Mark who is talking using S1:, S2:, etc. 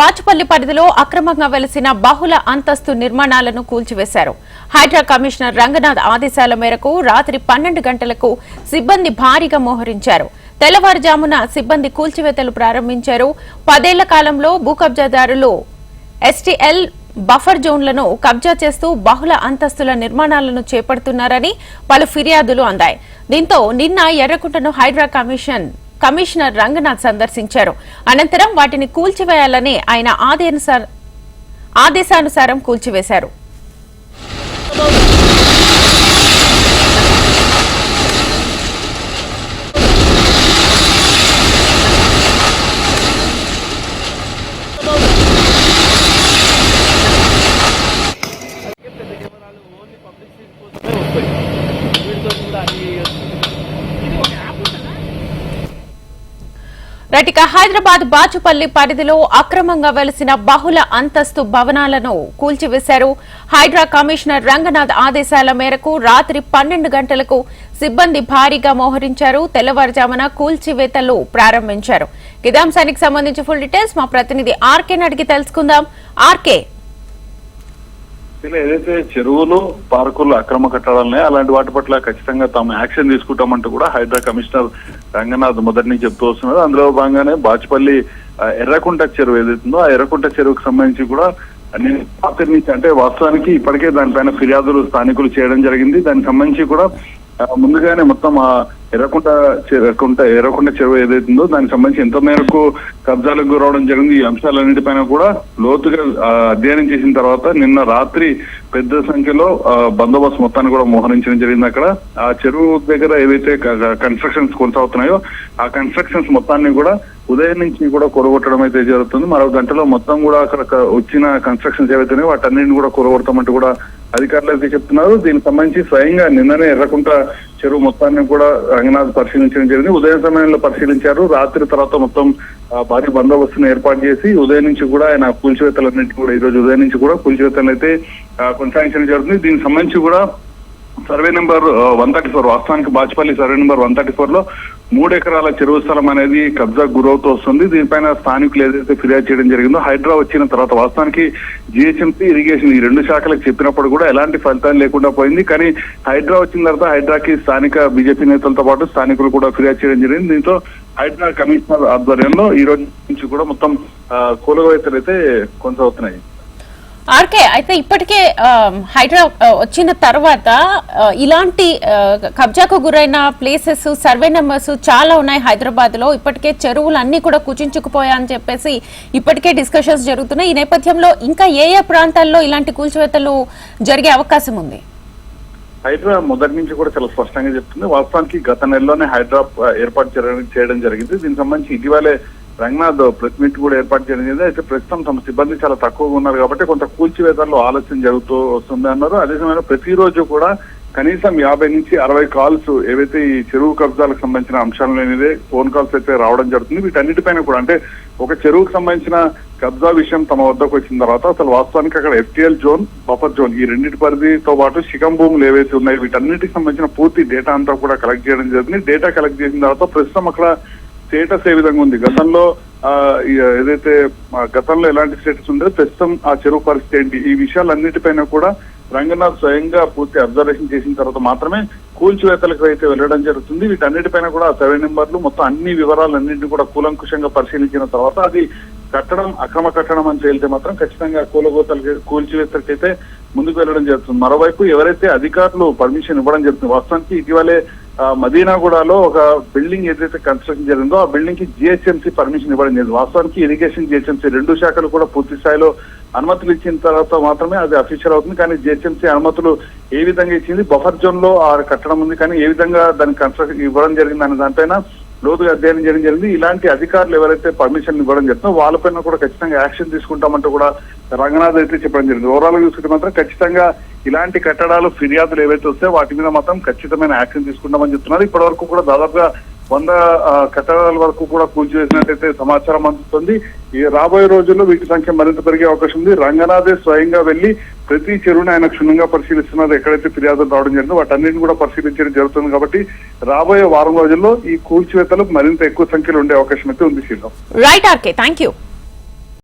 S1: బాచుపల్లి పరిధిలో అక్రమంగా వెలిసిన బహుళ అంతస్తు నిర్మాణాలను కూల్చివేశారు. హైడ్రా కమిషనర్ రంగనాథ్ ఆదేశాల మేరకు రాత్రి పన్నెండు గంటలకు సిబ్బంది భారీగా మోహరించారు. తెల్లవారుజామున సిబ్బంది కూల్చివేతలు ప్రారంభించారు. పదేళ్ళ కాలంలో భూ కబ్జాదారులు ఎస్టీఎల్ బఫర్ జోన్లను కబ్జా చేస్తూ బహుళ అంతస్తుల నిర్మాణాలను చేపడుతున్నారని పలు ఫిర్యాదులు అందాయి. దీంతో నిన్న ఎర్రకుంటను హైడ్రా కమిషన్ కమిషనర్ రంగనాథ్ సందర్శించారు. అనంతరం వాటిని కూల్చివేయాలని ఆయన ఆదేశానుసారం కూల్చివేశారు. రైట్ నటిక హైదరాబాద్ బాచుపల్లి పరిధిలో అక్రమంగా వెలిసిన బహుళ అంతస్తు భవనాలను కూల్చివేశారు. హైడ్రా కమిషనర్ రంగనాథ్ ఆదేశాల మేరకు రాత్రి పన్నెండు గంటలకు సిబ్బంది భారీగా మోహరించారు. తెల్లవారుజామున కూల్చివేతలు ప్రారంభించారు. గిదాంశానికి సంబంధించి ఫుల్ డీటెయిల్స్ మా ప్రతినిధి ఆర్కే అడిగి తెలుసుకుందాం. ఆర్కే
S2: ఏదైతే చెరువులు పార్కులు అక్రమ కట్టడాలనే అలాంటి వాటి పట్ల ఖచ్చితంగా తాము యాక్షన్ తీసుకుంటామంటూ కూడా హైదరా కమిషనర్ రంగనాథ్ మొదటి నుంచి చెప్తూ వస్తున్నారు. అందులో భాగంగానే బాచుపల్లి ఎర్రకుంట చెరువు ఏదైతుందో ఆ ఎర్రకుంట చెరువుకు సంబంధించి కూడా నేను రాత్రి నుంచి అంటే వాస్తవానికి ఇప్పటికే దానిపైన ఫిర్యాదులు స్థానికులు చేయడం జరిగింది. దానికి సంబంధించి కూడా ముందుగానే మొత్తం ఆ ఎర్రకుంట ఎర్రకుంట ఎర్రకుంట చెరువు ఏదైతుందో దానికి సంబంధించి ఎంత మేరకు కబ్జాలకు గురవడం జరిగింది ఈ అంశాలన్నిటిపైన కూడా లోతుగా అధ్యయనం చేసిన తర్వాత నిన్న రాత్రి పెద్ద సంఖ్యలో బందోబస్తు మొత్తాన్ని కూడా మోహరించడం జరిగింది అక్కడ. ఆ చెరువు దగ్గర ఏవైతే కన్స్ట్రక్షన్స్ కొనసాగుతున్నాయో ఆ కన్స్ట్రక్షన్స్ మొత్తాన్ని కూడా ఉదయం నుంచి కూడా కొరగొట్టడం అయితే జరుగుతుంది. మరో గంటలో మొత్తం కూడా అక్కడ వచ్చిన కన్స్ట్రక్షన్స్ ఏవైతున్నాయో వాటన్నిటిని కూడా కొరగొడతామంటూ కూడా అధికారులు అయితే చెప్తున్నారు. దీనికి సంబంధించి స్వయంగా నిన్ననే ఎర్రకుంట చెరువు మొత్తాన్ని కూడా రంగనాథ్ పరిశీలించడం జరిగింది. ఉదయం సమయంలో పరిశీలించారు. రాత్రి తర్వాత మొత్తం భారీ బందోబస్తును ఏర్పాటు చేసి ఉదయం నుంచి కూడా ఆయన కూల్చివేతలన్నింటి కూడా ఈ రోజు ఉదయం నుంచి కూడా కూల్చివేతలు అయితే కొనసాగించడం జరుగుతుంది. దీనికి సంబంధించి కూడా survey number one thirty four వాస్తవానికి Bachupally survey number one thirty ఫోర్లో మూడు ఎకరాల చెరువు స్థలం అనేది కబ్జా గురవుతూ వస్తుంది. దీనిపైన స్థానికులు ఏదైతే ఫిర్యాదు చేయడం జరిగిందో హైడ్రా వచ్చిన తర్వాత వాస్తవానికి జిహెచ్ఎంసీ ఇరిగేషన్ ఈ రెండు శాఖలకు చెప్పినప్పుడు కూడా ఎలాంటి ఫలితాలు లేకుండా పోయింది. కానీ హైడ్రా వచ్చిన తర్వాత హైడ్రాకి స్థానిక బీజేపీ నేతలతో పాటు స్థానికులు కూడా ఫిర్యాదు చేయడం జరిగింది. దీంతో హైడ్రా కమిషనర్ ఆధ్వర్యంలో ఈ రోజు నుంచి కూడా మొత్తం కూలగోయితలు అయితే కొనసాగుతున్నాయి
S1: ఆర్కే అయితే ఇప్పటికే హైడ్రా వచ్చిన తర్వాత ఇలాంటి కబ్జాకు గురైన ప్లేసెస్ సర్వే నెంబర్స్ చాలా ఉన్నాయి హైదరాబాద్లో ఇప్పటికే చెరువులు అన్ని కూడా కుచించుకుపోయాయని చెప్పేసి ఇప్పటికే డిస్కషన్స్ జరుగుతున్నాయి. ఈ నేపథ్యంలో ఇంకా ఏ ఏ ప్రాంతాల్లో ఇలాంటి కూల్చివేతలు జరిగే అవకాశం ఉంది?
S2: హైడ్రా మొదటి నుంచి కూడా చాలా స్పష్టంగా చెప్తుంది. వాస్తవానికి గత నెలలోనే హైడ్రా ఏర్పాటు చేయడం చేయడం జరిగింది. దీనికి సంబంధించి ఇటీవలే రంగనాథ్ ప్రెస్ మీట్ కూడా ఏర్పాటు చేయడం జరిగింది. అయితే ప్రస్తుతం తమ సిబ్బంది చాలా తక్కువగా ఉన్నారు కాబట్టి కొంత కూల్చివేతల్లో ఆలస్యం జరుగుతూ వస్తుంది అన్నారు. అదే సమయంలో ప్రతిరోజు కూడా కనీసం యాభై నుంచి అరవై కాల్స్ ఏవైతే ఈ చెరువు కబ్జాలకు సంబంధించిన అంశాలు లేనిదే ఫోన్ కాల్స్ అయితే రావడం జరుగుతుంది. వీటన్నిటిపైన కూడా అంటే ఒక చెరువుకు సంబంధించిన కబ్జా విషయం తమ వద్దకు వచ్చిన తర్వాత అసలు వాస్తవానికి అక్కడ ఎఫ్టీఎల్ జోన్ బఫర్ జోన్ ఈ రెండింటి పరిధితో పాటు శిఖం భూములు ఏవైతే ఉన్నాయో వీటన్నిటికి సంబంధించిన పూర్తి డేటా అంతా కూడా కలెక్ట్ చేయడం జరిగింది. డేటా కలెక్ట్ చేసిన తర్వాత ప్రస్తుతం అక్కడ స్టేటస్ ఏ విధంగా ఉంది? గతంలో ఆ, ఏదైతే గతంలో ఎలాంటి స్టేటస్ ఉందో ప్రస్తుతం ఆ చెరువు పరిస్థితి ఏంటి? ఈ విషయాలన్నిటిపైన కూడా రంగనాథ్ స్వయంగా పూర్తి అబ్జర్వేషన్ చేసిన తర్వాత మాత్రమే కూల్చివేతలకు అయితే వెళ్ళడం జరుగుతుంది. వీటన్నిటిపైన కూడా సర్వే నెంబర్లు మొత్తం అన్ని వివరాలన్నింటినీ కూడా కూలంకుషంగా పరిశీలించిన తర్వాత అది కట్టడం అక్రమ కట్టడం అని తేలితే మాత్రం ఖచ్చితంగా కూలగోతలకి కూల్చివేతలకైతే ముందుకు వెళ్ళడం జరుగుతుంది. మరోవైపు ఎవరైతే అధికారులు పర్మిషన్ ఇవ్వడం జరుగుతుంది వాస్తవానికి ఇటీవలే మదీనాగూడలో ఒక బిల్డింగ్ ఏదైతే కన్స్ట్రక్షన్ జరిగిందో ఆ బిల్డింగ్కి జిహెచ్ఎంసీ పర్మిషన్ ఇవ్వడం జరిగింది వాస్తవానికి ఇరిగేషన్ జిహెచ్ఎంసీ రెండు శాఖలు కూడా పూర్తి స్థాయిలో అనుమతులు ఇచ్చిన తర్వాత మాత్రమే అది అఫీషియల్ అవుతుంది. కానీ జిహెచ్ఎంసీ అనుమతులు ఏ విధంగా ఇచ్చింది? బఫర్ జోన్లో ఆ కట్టడం ఉంది. కానీ ఏ విధంగా దాని కన్స్ట్రక్షన్ ఇవ్వడం జరిగింది అనే దానిపైన లోతుగా అధ్యయనం చేయడం జరిగింది. ఇలాంటి అధికారులు ఎవరైతే పర్మిషన్ ఇవ్వడం జరుగుతుందో వాళ్ళపైన కూడా ఖచ్చితంగా యాక్షన్ తీసుకుంటామంటూ కూడా రంగనాథ్ అయితే చెప్పడం జరిగింది. ఓవరాల్గా చూసుకుంటే మాత్రం ఖచ్చితంగా ఇలాంటి కట్టడాలు ఫిర్యాదులు ఏవైతే వస్తే వాటి మీద మాత్రం ఖచ్చితమైన యాక్షన్ తీసుకుంటామని చెప్తున్నారు. ఇప్పటి వరకు కూడా దాదాపుగా వంద కట్టడాల వరకు కూడా కూల్చివేసినట్టయితే సమాచారం అందుతుంది. ఈ రాబోయే రోజుల్లో వీటి సంఖ్య మరింత పెరిగే అవకాశం ఉంది. రంగనాథే స్వయంగా వెళ్ళి ప్రతి చెరువుని ఆయన క్షుణ్ణంగా పరిశీలిస్తున్నారు. ఎక్కడైతే ఫిర్యాదులు రావడం జరిగిందో వాటన్నిటిని కూడా పరిశీలించడం జరుగుతుంది కాబట్టి రాబోయే వారం రోజుల్లో ఈ కూల్చివేతలు మరింత ఎక్కువ సంఖ్యలో ఉండే అవకాశం అయితే ఉంది Seelam
S1: right RK thank you